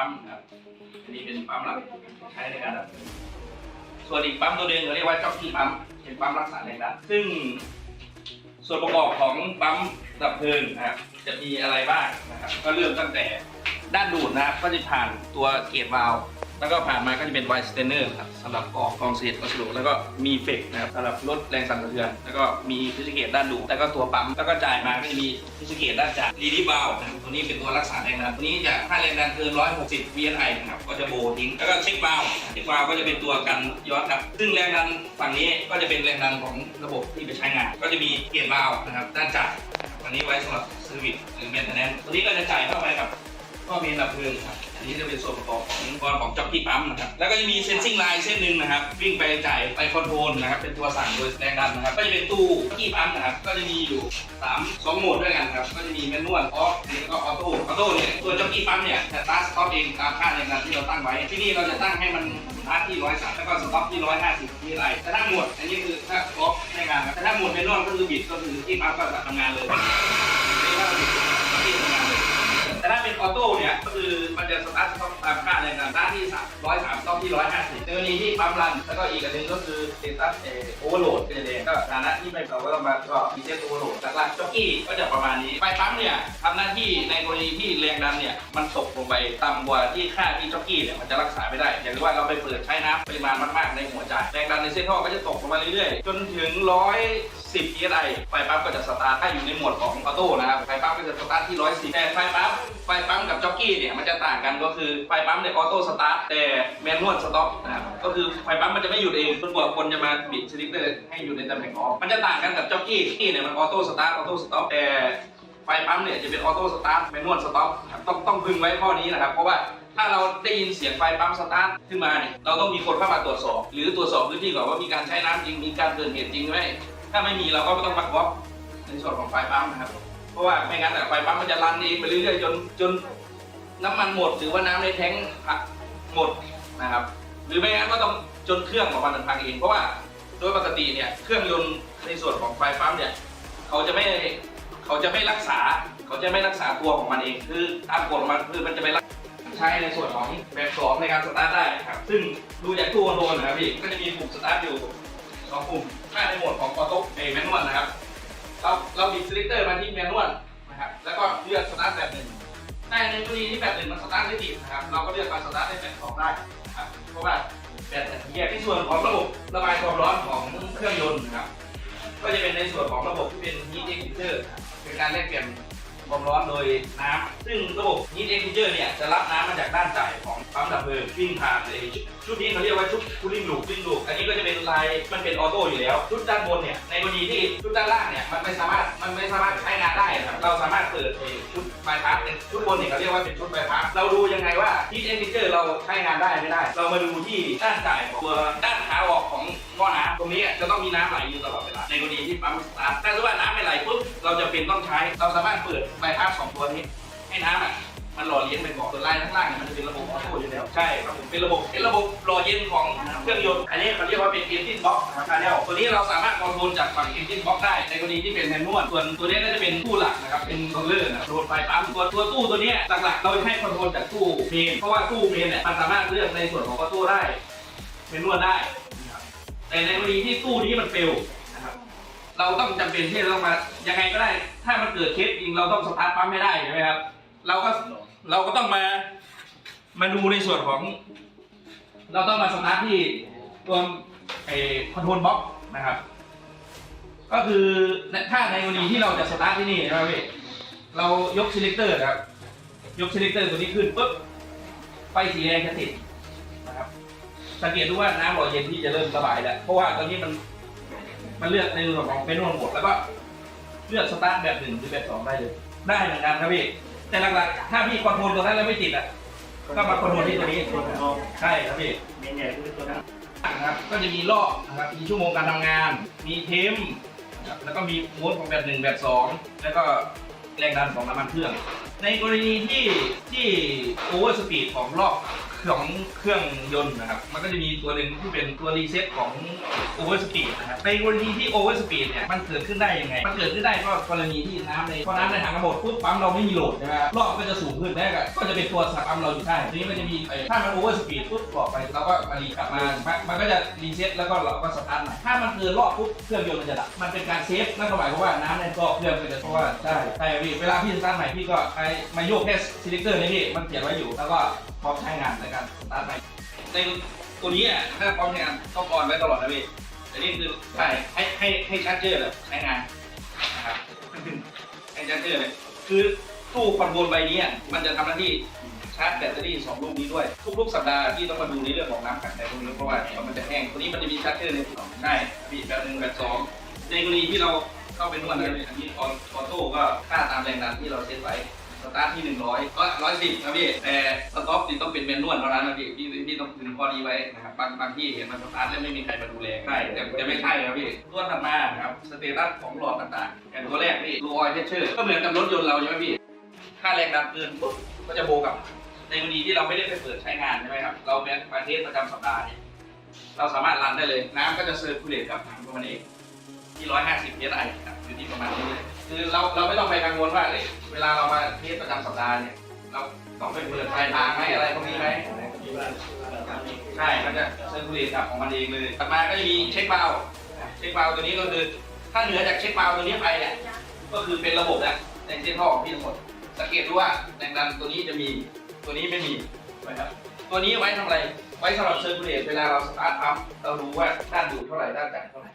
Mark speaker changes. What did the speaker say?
Speaker 1: ปั๊มนะครับอันนี้เป็นปั๊มหลักใช้ในการดับเพลิงส่วนอีกปั๊มตัวหนึงเราเรียกว่าจ็อกกี้ปั๊มเป็นปั๊มรักษาแรงดันซึ่งส่วนประกอบของปั๊มดับเพลิงนะครับจะมีอะไรบ้างนะครับ ก็เริ่มตั้งแต่ด้านดูดนะครับก็จะผ่านตัวเกจวาล์ว แล้วก็ผ่านมาก็จะเป็นไวสเตนเนอร์ครับสำหรับกองกองเศษวัสดุแล้วก็มีเฟกนะครับสำหรับลดแรงสั่นสะเทือน แล้วก็มีพิสเกตด้านดูแล้วก็ตัวปั๊มแล้วก็จ่ายมาก็จะมีพิสเกตด้านจ่ายรีดิบาลนะครับตัวนี้เป็นตัวรักษาแรงดันตัวนี้จะถ้าแรงดันเกิน160 VNI นะครับก็จะโบทิ้งแล้วก็เช็คบาลเช็คบาลก็จะเป็นตัวกันย้อนครับซึ่งแรงดันฝั่งนี้ก็จะเป็นแรงดันของระบบที่ไปใช้งาน ก็จะมีเปลี่ยนบาลนะครับด้านจ่ายอันนี้ไว้สำหรับเซอร์วิสหรือเมนเทนแนนตัวนี้ก็จะจ่ายเข้าไปกับ ก็มนดับเพลิงครับอันนี้จะเป็นส่วนประกอบของอุปกรณ์ของจ็อกกี้ปั๊มนะครับแล้วก็จะมีเซนซิงไลน์เส้นหนึ่งนะครับวิ่งไปจ่ายไปคอนโทรลนะครับเป็นตัวสั่งโดยแรงดันนะครับก็จะเป็นตู้จ็อกกี้ปั๊มนะครับก็จะมีอยู่สามสองโหมดด้วยกันครับก็จะมีแมนนวลออฟแล้วก็ออโต้ออโต้เนี่ยตัวจ็อกกี้ปั๊มเนี่ยจะตาร์ทสต็อปเองตามค่าแรงดันที่เราตั้งไว้ ที่นี่เราจะตั้งให้มันตาร์ทที่ร้อยสามแล้วก็สต็อปที่ร้อยห้าสิบมีอะไรแต่ถ้าหมดอันนี้คือถ้าออฟใช้งานครับแต่ถ้าหมดแมนนวลก็คือบิดก็คือที่ปั๊มก็จะทำงานเลยแต่ ถ้าเป็นออโต้เนี่ยก็คือมันจะสตาร์ทต้องตามค่าแรงดันสตาร์ทที่สามร้อยสต้องที่ร้อยห้าสิบกรณีที่ปั๊มรัน แล้วก็อีกอันนึงก็คือสเตตัสเอโอเวอร์โหลดเป็นเองก็ฐานะที่ไม่เราก็ต้องมาก็มีเซตโอเวอร์โหลดหลักๆจ็อกกี้ก็จะประมาณนี้ไฟปั๊มเนี่ยทำหน้าที่ในกรณีที่แรงดันเนี่ยมันตกลงไปต่ำกว่าที่ค่าที่จ็อกกี้เนี่ยมันจะรักษาไม่ได้ อย่างที่ว่าเราไปเปิดใช้น้ำปริมาณมากๆในหัวจ่ายแรงดันในเส้นท่อก็จะตกลงมาเรื่อยๆ จนถึงร้อย10 psi ไฟปั๊มก็จะสตาร์ทถ้าอยู่ในโหมดของออโต้นะครับไฟปั๊มก็จะสตาร์ทที่110แต่ไฟปั๊ กี้เนี่ยมันจะต่างกันก็คือไฟปั๊มเนี่ยออโต้สตาร์ทแต่แมนนวลสต็อปนะครับก็คือไฟปั๊มมันจะไม่หยุดเองจนกว่าคนจะมาบิดสลิปเตอร์ให้อยู่ในตำแหน่งออฟมันจะต่างกันกับจ็อกกี้ที่เนี่ยมันออโต้สตาร์ทออโต้สต็อปแต่ไฟปั๊มเนี่ยจะเป็นออโต้สตาร์ทแมนนวลสต็อปต้องต้องพึงไว้ข้อนี้นะครับ เพราะว่าถ้าเราได้ยินเสียงไฟปั๊มสตาร์ทขึ้นมาเนี่ยเราต้องมีคนเข้ามาตรวจสอบ หรือตรวจสอบพื้นที่ก่อนว่ามีการใช้น้ำจริงมีการเกิดเหตุจริงไหมถ้าไม่มีเราก็ไม่ต้องมาบล็อกในส่วนของไฟปั๊มนะครับ เพราะว่าไม่งั้นแต่ไฟปั๊มมันจะรันเองไปเรื่อยๆจนจน น้ำมันหมดหรือว่าน้ำในแท้งหมดนะครับ หรือไม่งั้นก็ต้องจนเครื่องของมันพังเอง เพราะว่าโดยปกติเนี่ยเครื่องยนต์ในส่วนของไฟปั๊มเนี่ยเขาจะไม่เขาจะไม่รักษา เขาจะไม่รักษาตัวของมันเอง คือตามกฎของมันคือมันจะไปรักใช้ในส่วนของแบบสองในการสตาร์ทได้ครับ ซึ่งดูจากตู้คอนโทรลนะครับพี่ก็จะมีปุ่มสตาร์ทอยู่สองปุ่มถ้าในโหมดของออโต้เอแมนนวลนะครับ เราเราบิดสลิเตอร์มาที่แมนนวลนะครับแล้วก็เลือกสตาร์ทแบบหนึ่ง ถ้าในกรณีที่แบบหนึ่งมันสตาร์ทได้ติดนะครับ เราก็เลือกมาสตาร์ทได้แบบสองได้ครับเพราะว่าแบบแยกในส่วนของระบบระบายความร้อนของเครื่องยนต์นะครับ ก็จะเป็นในส่วนของระบบที่เป็น heat exchanger นะครับเป็นการแลกเปลี่ยนความร้อนโดยน้ำซึ่งระบบ heat exchanger เนี่ยจะรับน้ำมาจากด้านจ่ายของ ปั๊มดับเพลิงวิ่งผ่านไอ้ชุดนี้เขาเรียกว่าชุด cooling loop cooling loop อันนี้ก็จะเป็นลายมันเป็นออโต้อยู่แล้ว ชุดด้านบนเนี่ยในกรณีที่ชุดด้านล่างเนี่ยมันไม่สามารถมันไม่สามารถใช้งานได้นะครับเราสามารถเปิดชุดบายพาสเป็นชุดบนเนี่ยเขาเรียกว่าเป็นชุดบายพาสเราดูยังไงว่า heat exchanger เราใช้งานได้ไม่ได้ เรามาดูที่ด้านจ่ายของตัวด้านขาออกของหม้อน้ำตรงนี้จะต้องมีน้ำไหลอยู่ตลอดเวลาในกรณีที่ปั๊มสตาร์ทถ้าสมมติว่าน้ำไม่ไหลปุ๊บเราจะเป็นต้องใช้ เราสามารถเปิดใบพัดสองตัวนี้ให้น้ำอะ มันหล่อเลี้ยงไปก่อนส่วนลายข้างล่างเนี่ยมันจะเป็นระบบออโต้อยู่แล้วใช่ครับผมเป็นระบบเป็นระบบหล่อเย็นของเครื่องยนต์อันนี้เขาเรียกว่าเป็น engine box นะครับชาแนลตัวนี้เราสามารถคอนโทรลจากฝั่ง engine box ได้ในกรณีที่เป็นแมนนวลส่วนตัวนี้ก็จะเป็นตู้หลักนะครับเป็นคอนเลอร์นะโหลดไฟปั๊มตัวตัวตู้ตัวเนี้ยหลักๆเราจะให้คอนโทรลจากตู้เมนเพราะว่าตู้เมนเนี่ยมันสามารถเลือกในส่วนของออโต้ได้เมนนวลได้นะครับแต่ในกรณีที่ตู้นี้มันเฟลนะครับเราต้องจำเป็นที่จะต้องมายังไงก็ได้ ถ้ามันเกิดเคสจริงเราต้องสตาร์ทปั๊มไม่ได้ใช่ไหมครับ เราก็เราก็ต้องมามาดูในส่วนของ เราต้องมาสตาร์ทที่ตัวไอ้คอนโทรลบ็อกนะครับ ก็คือถ้าในกรณีที่เราจะสตาร์ทที่นี่นะครับพี่เรายกซิลิเตอร์นะครับ ยกซิลิเตอร์ตัวนี้ขึ้นปุ๊บไฟสีแดงจะติดนะครับสังเกตดูว่าน้ำหล่อเย็นที่จะเริ่มระบายแล้วเพราะว่าตอนนี้มันมันเลือกในส่วนของเป็นนวลหมดแล้วก็เลือกสตาร์ทแบบหนึ่งหรือแบบสองได้เลย ได้เหมือนกันครับพี่ แต่หลักๆ ถ้าพี่คอนโทรลตัวนั้นแล้วไม่ติดอะ ก็มาคอนโทรลที่ตัวนี้ ใช่ครับพี่
Speaker 2: เมนใหญ่คือตัวนั้น
Speaker 1: นะครับ ก็จะมีรอบนะครับ มีชั่วโมงการทำงาน มีเทมนะครับแล้วก็มีโหมดของแบบหนึ่งแบบสองแล้วก็แรงดันของน้ำมันเครื่อง ในกรณีที่ที่โอเวอร์สปีดของรอบ ของเครื่องยนต์นะครับ มันก็จะมีตัวหนึ่งที่เป็นตัวรีเซ็ตของโอเวอร์สปีดนะครับ ในกรณีที่โอเวอร์สปีดเนี่ย มันเกิดขึ้นได้ยังไง มันเกิดขึ้นได้ก็กรณีที่น้ำในพอน้ำในถังระบบปุ๊บปั๊มเราไม่มีโหลดใช่ไหมครับรอบก็จะสูงขึ้นแล้วก็จะเป็นตัวสับปั๊มเราอยู่ใต้ทีนี้มันจะมีถ้ามันโอเวอร์สปีดปุ๊บบอกไปเราก็มารีกลับมา มันก็จะรีเซ็ตแล้วก็เราก็สตาร์ทใหม่ถ้ามันเกินรอบปุ๊บเครื่องยนต์มันจะดับ มันเป็นการเซฟนั่นก็หมายความว่าน้ำในท่อเครื่องก็จะเพราะว่าใช่ใช่พี่เวลาพี่สตาร์ทใหม่พี่ก็ใช้มาโยกแค่ซิลิเตอร์นี่พี่มันเขียนไว้อยู่แล้วก็พร้อมใช้งานในการสตาร์ทใหม่ในตัวนี้อะถ้าพร้อมใช้งานต้องออนไว้ตลอดนะพี่แต่นี่คือใช่ให้ให้ให้ชาร์จเจอร์เลยใช้งานนะครับให้ชาร์จเจอร์เลยคือตู้คอนโทรลใบนี้อะมันจะทำหน้าที่ชาร์จแบตเตอรี่สองลูกนี้ด้วย ทุกๆสัปดาห์ที่ต้องมาดูในเรื่องของน้ำขังในพวกนี้เพราะว่าเดี๋ยวมันจะแห้งตัวนี้มันจะมีชาร์จเจอร์ในสองใช่พี่แบบหนึ่งแบบสองในกรณีที่เราเข้าไปนวดอะไรอันนี้ออโต้ก็ค่าตามแรงดันที่เราเซตไว้ สตาร์ทที่100ก็110นะพี่ แต่สต็อปนี่ต้องเป็นแมนนวลเท่านั้นนะพี่พี่พี่ต้องพึงข้อนี้ไว้นะครับบางบางที่เห็นมันสตาร์ทแล้วไม่มีใครมาดูแลใช่แต่แต่ไม่ใช่ครับพี่ตัวถัดมานะครับสเตตัสของหลอดต่างๆอย่างตัวแรกนี่รูออยเทเชอร์ก็เหมือนกับรถยนต์เราใช่ไหมพี่ค่าแรงดันเกินปุ๊บก็จะโบกับ ในกรณีที่เราไม่ได้ไปเปิดใช้งานใช่ไหมครับเราเป็นมาเทสประจำสัปดาห์เนี่ยเราสามารถรันได้เลย น้ำก็จะเซอร์คูลเลตกับถังของมันเองที่ 150 psi ครับ อยู่ที่ประมาณนี้เลยคือเราเราไม่ต้องไปกังวลว่าเอ้ยเวลาเรามาเทสประจำสัปดาห์เนี่ย เราต้องไปเปิดไฟทางไหมอะไรพวกนี้ไหมใช่มันจะเซอร์คูลเลตกับของมันเองเลยต่อมาก็จะมีเช็คเบาล์เช็คเบาล์ตัวนี้ก็คือ ถ้าเหนือจากเช็คเบาล์ตัวนี้ไปเนี่ยก็คือเป็นระบบแล้วในเส้นท่อของพี่ทั้งหมดสังเกตดูว่าแรงดันตัวนี้จะมีตัวนี้ไม่มีนะครับตัวนี้ไว้ทำอะไร ไว้สำหรับเซอร์คูลเลตเวลาเราสตาร์ทปั๊มเรารู้ว่าด้านดูดเท่าไหร่ด้านจ่ายเท่าไหร่